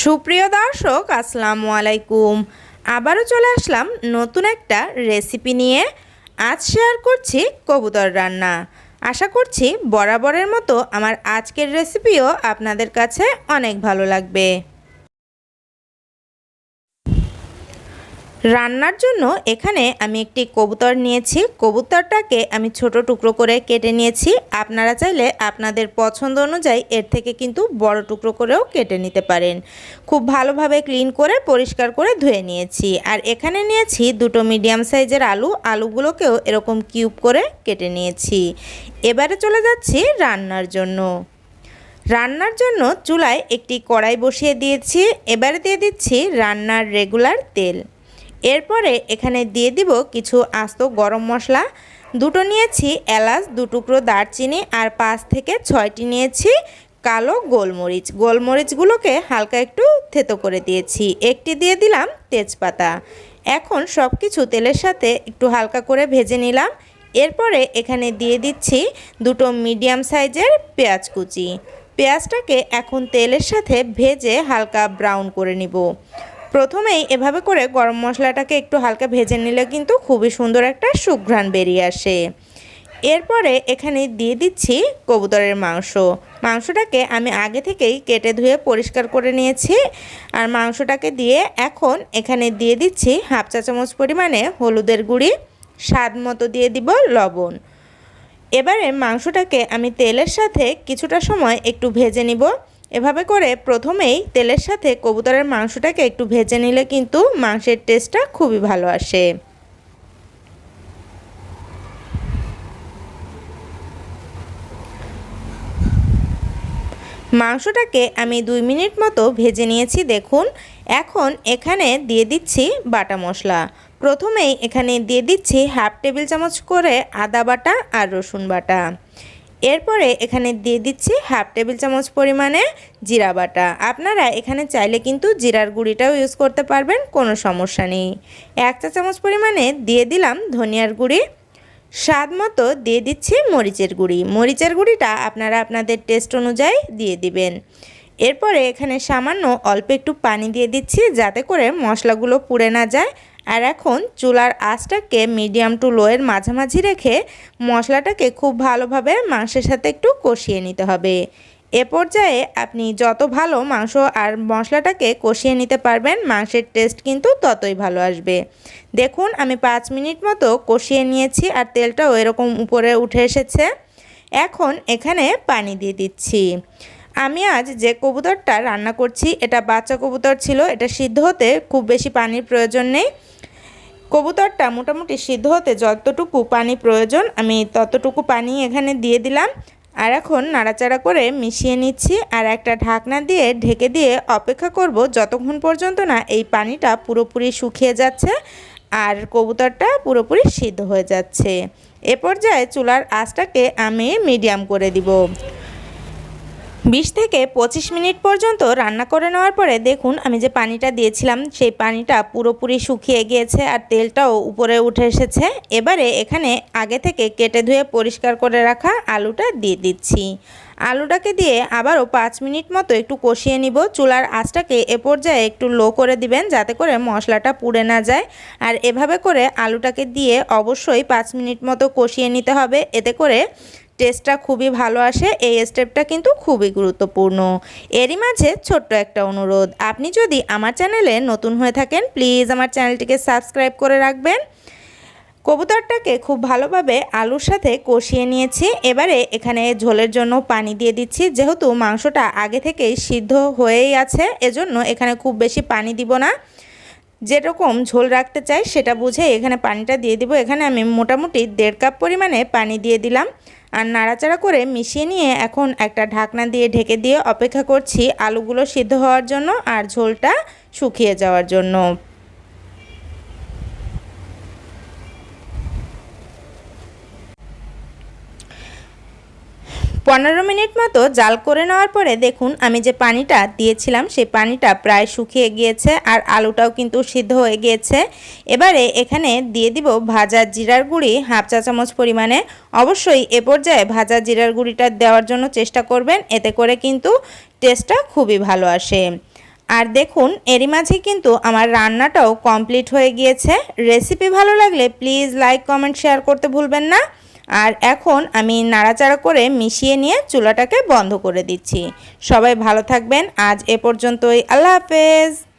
সুপ্রিয় দর্শক, আসসালামু আলাইকুম। আবারও চলে আসলাম নতুন একটা রেসিপি নিয়ে। আজ শেয়ার করছি কবুতর রান্না। আশা করছি বরাবরের মতো আমার আজকের রেসিপিও আপনাদের কাছে অনেক ভালো লাগবে। রান্নার জন্য এখানে আমি একটি কবুতর নিয়েছি। কবুতরটাকে আমি ছোট টুকরো করে কেটে নিয়েছি। আপনারা চাইলে আপনাদের পছন্দ অনুযায়ী এর থেকে কিন্তু বড় টুকরো করেও কেটে নিতে পারেন। খুব ভালোভাবে ক্লিন করে, পরিষ্কার করে ধুয়ে নিয়েছি। আর এখানে নিয়েছি দুটো মিডিয়াম সাইজের আলু। আলুগুলোকেও এরকম কিউব করে কেটে নিয়েছি। এবারে চলে যাচ্ছি রান্নার জন্য। রান্নার জন্য চুলায় একটি কড়াই বসিয়ে দিয়েছি। এবারে দিয়ে দিচ্ছি রান্নার রেগুলার তেল। এরপরে এখানে দিয়ে দিব কিছু আস্ত গরম মশলা। দুটো নিয়েছি এলাচ, দু টুকরো দারচিনি আর পাঁচ থেকে ছয়টি নিয়েছি কালো গোলমরিচ। গোলমরিচগুলোকে হালকা একটু থেতো করে দিয়েছি। একটি দিয়ে দিলাম তেজপাতা। এখন সব কিছু তেলের সাথে একটু হালকা করে ভেজে নিলাম। এরপরে এখানে দিয়ে দিচ্ছি দুটো মিডিয়াম সাইজের পেঁয়াজ কুচি। পেঁয়াজটাকে এখন তেলের সাথে ভেজে হালকা ব্রাউন করে নিব। প্রথমেই এভাবে করে গরম মশলাটাকে একটু হালকা ভেজে নিলে কিন্তু খুবই সুন্দর একটা সুঘ্রাণ বেরিয়ে আসে। এরপরে এখানে দিয়ে দিচ্ছি কবুতরের মাংস। মাংসটাকে আমি আগে থেকেই কেটে ধুয়ে পরিষ্কার করে নিয়েছি। আর মাংসটাকে দিয়ে এখন এখানে দিয়ে দিচ্ছি হাফ চা চামচ পরিমাণে হলুদের গুঁড়ি, স্বাদ মতো দিয়ে দিব লবণ। এবারে মাংসটাকে আমি তেলের সাথে কিছুটা সময় একটু ভেজে নিব। এভাবে করে প্রথমেই তেলের সাথে কবুতরের মাংসটাকে একটু ভেজে নিলে কিন্তু মাংসের টেস্টটা খুবই ভালো আসে। মাংসটাকে আমি দুই মিনিট মতো ভেজে নিয়েছি, দেখুন। এখন এখানে দিয়ে দিচ্ছি বাটা মশলা। প্রথমেই এখানে দিয়ে দিচ্ছি হাফ টেবিল চামচ করে আদা বাটা আর রসুন বাটা। এরপরে এখানে দিয়ে দিচ্ছি হাফ টেবিল চামচ পরিমাণে জিরা বাটা। আপনারা এখানে চাইলে কিন্তু জিরার গুঁড়িটাও ইউজ করতে পারবেন, কোনো সমস্যা নেই। এক চা চামচ পরিমাণে দিয়ে দিলাম ধনিয়ার গুঁড়ি। স্বাদ মতো দিয়ে দিচ্ছি মরিচের গুঁড়ি। মরিচের গুঁড়িটা আপনারা আপনাদের টেস্ট অনুযায়ী দিয়ে দিবেন। এরপরে এখানে সামান্য অল্প একটু পানি দিয়ে দিচ্ছি যাতে করে মশলাগুলো পুড়ে না যায়। আর এখন চুলার আঁচটাকে মিডিয়াম টু লোয়ের মাঝামাঝি রেখে মশলাটাকে খুব ভালোভাবে মাংসের সাথে একটু কষিয়ে নিতে হবে। এ পর্যায়ে আপনি যত ভালো মাংস আর মশলাটাকে কষিয়ে নিতে পারবেন, মাংসের টেস্ট কিন্তু ততই ভালো আসবে। দেখুন, আমি পাঁচ মিনিট মতো কষিয়ে নিয়েছি আর তেলটাও এরকম উপরে উঠে এসেছে। এখন এখানে পানি দিয়ে দিচ্ছি। আমি আজ যে কবুতরটা রান্না করছি, এটা বাচ্চা কবুতর ছিল, এটা সিদ্ধ হতে খুব বেশি পানির প্রয়োজন নেই। কবুতরটা মোটামুটি সিদ্ধ হতে যতটুকু পানি প্রয়োজন, আমি ততটুকু পানি এখানে দিয়ে দিলাম। আর এখন নাড়াচাড়া করে মিশিয়ে নিচ্ছি আর একটা ঢাকনা দিয়ে ঢেকে দিয়ে অপেক্ষা করব যতক্ষণ পর্যন্ত না এই পানিটা পুরোপুরি শুকিয়ে যাচ্ছে আর কবুতরটা পুরোপুরি সিদ্ধ হয়ে যাচ্ছে। এ পর্যায়ে চুলার আঁচটাকে আমি মিডিয়াম করে দিব। বিশ থেকে পঁচিশ মিনিট পর্যন্ত রান্না করে নেওয়ার পরে দেখুন আমি যে পানিটা দিয়েছিলাম, সেই পানিটা পুরোপুরি শুকিয়ে গিয়েছে আর তেলটাও উপরে উঠে এসেছে। এবারে এখানে আগে থেকে কেটে ধুয়ে পরিষ্কার করে রাখা আলুটা দিয়ে দিচ্ছি। আলুটাকে দিয়ে আবারও পাঁচ মিনিট মতো একটু কষিয়ে নিব। চুলার আঁচটাকে এ পর্যায়ে একটু লো করে দিবেন যাতে করে মশলাটা পুড়ে না যায়। আর এভাবে করে আলুটাকে দিয়ে অবশ্যই পাঁচ মিনিট মতো কষিয়ে নিতে হবে। এতে করে টেস্টটা খুবই ভালো আসে, এই স্টেপটা কিন্তু খুবই গুরুত্বপূর্ণ। এরই মাঝে ছোট্ট একটা অনুরোধ, আপনি যদি আমার চ্যানেলে নতুন হয়ে থাকেন প্লিজ আমার চ্যানেলটিকে সাবস্ক্রাইব করে রাখবেন। কবুতরটাকে খুব ভালোভাবে আলুর সাথে কষিয়ে নিয়েছি, এবারে এখানে ঝোলের জন্য পানি দিয়ে দিচ্ছি, যেহেতু মাংসটা আগে থেকেই সিদ্ধ হয়েই আছে, এজন্য এখানে খুব বেশি পানি দিব না। যেরকম ঝোল রাখতে চাই সেটা বুঝে এখানে পানিটা দিয়ে দিব। এখানে আমি মোটামুটি দেড় কাপ পরিমাণে পানি দিয়ে দিলাম। আর নাড়াচাড়া করে মিশিয়ে নিয়ে এখন একটা ঢাকনা দিয়ে ঢেকে দিয়ে অপেক্ষা করছি আলুগুলো সিদ্ধ হওয়ার জন্য আর ঝোলটা শুকিয়ে যাওয়ার জন্য। পনেরো মিনিট মতো জাল করে নেওয়ার পরে দেখুন আমি যে পানিটা দিয়েছিলাম, সেই পানিটা প্রায় শুকিয়ে গিয়েছে আর আলুটাও কিন্তু সিদ্ধ হয়ে গিয়েছে। এবারে এখানে দিয়ে দিব ভাজা জিরার গুঁড়ি, হাফ চা চামচ পরিমাণে। অবশ্যই এ পর্যায়ে ভাজা জিরার গুঁড়িটা দেওয়ার জন্য চেষ্টা করবেন, এতে করে কিন্তু টেস্টটা খুবই ভালো আসে। আর দেখুন, এরই মাঝে কিন্তু আমার রান্নাটাও কমপ্লিট হয়ে গিয়েছে। রেসিপি ভালো লাগলে প্লিজ লাইক, কমেন্ট, শেয়ার করতে ভুলবেন না। আর এখন আমি নাড়াচাড়া করে মিশিয়ে নিয়ে চুলাটাকে বন্ধ করে দিচ্ছি। সবাই ভালো থাকবেন। আজ এ পর্যন্তই। আল্লাহ হাফেজ।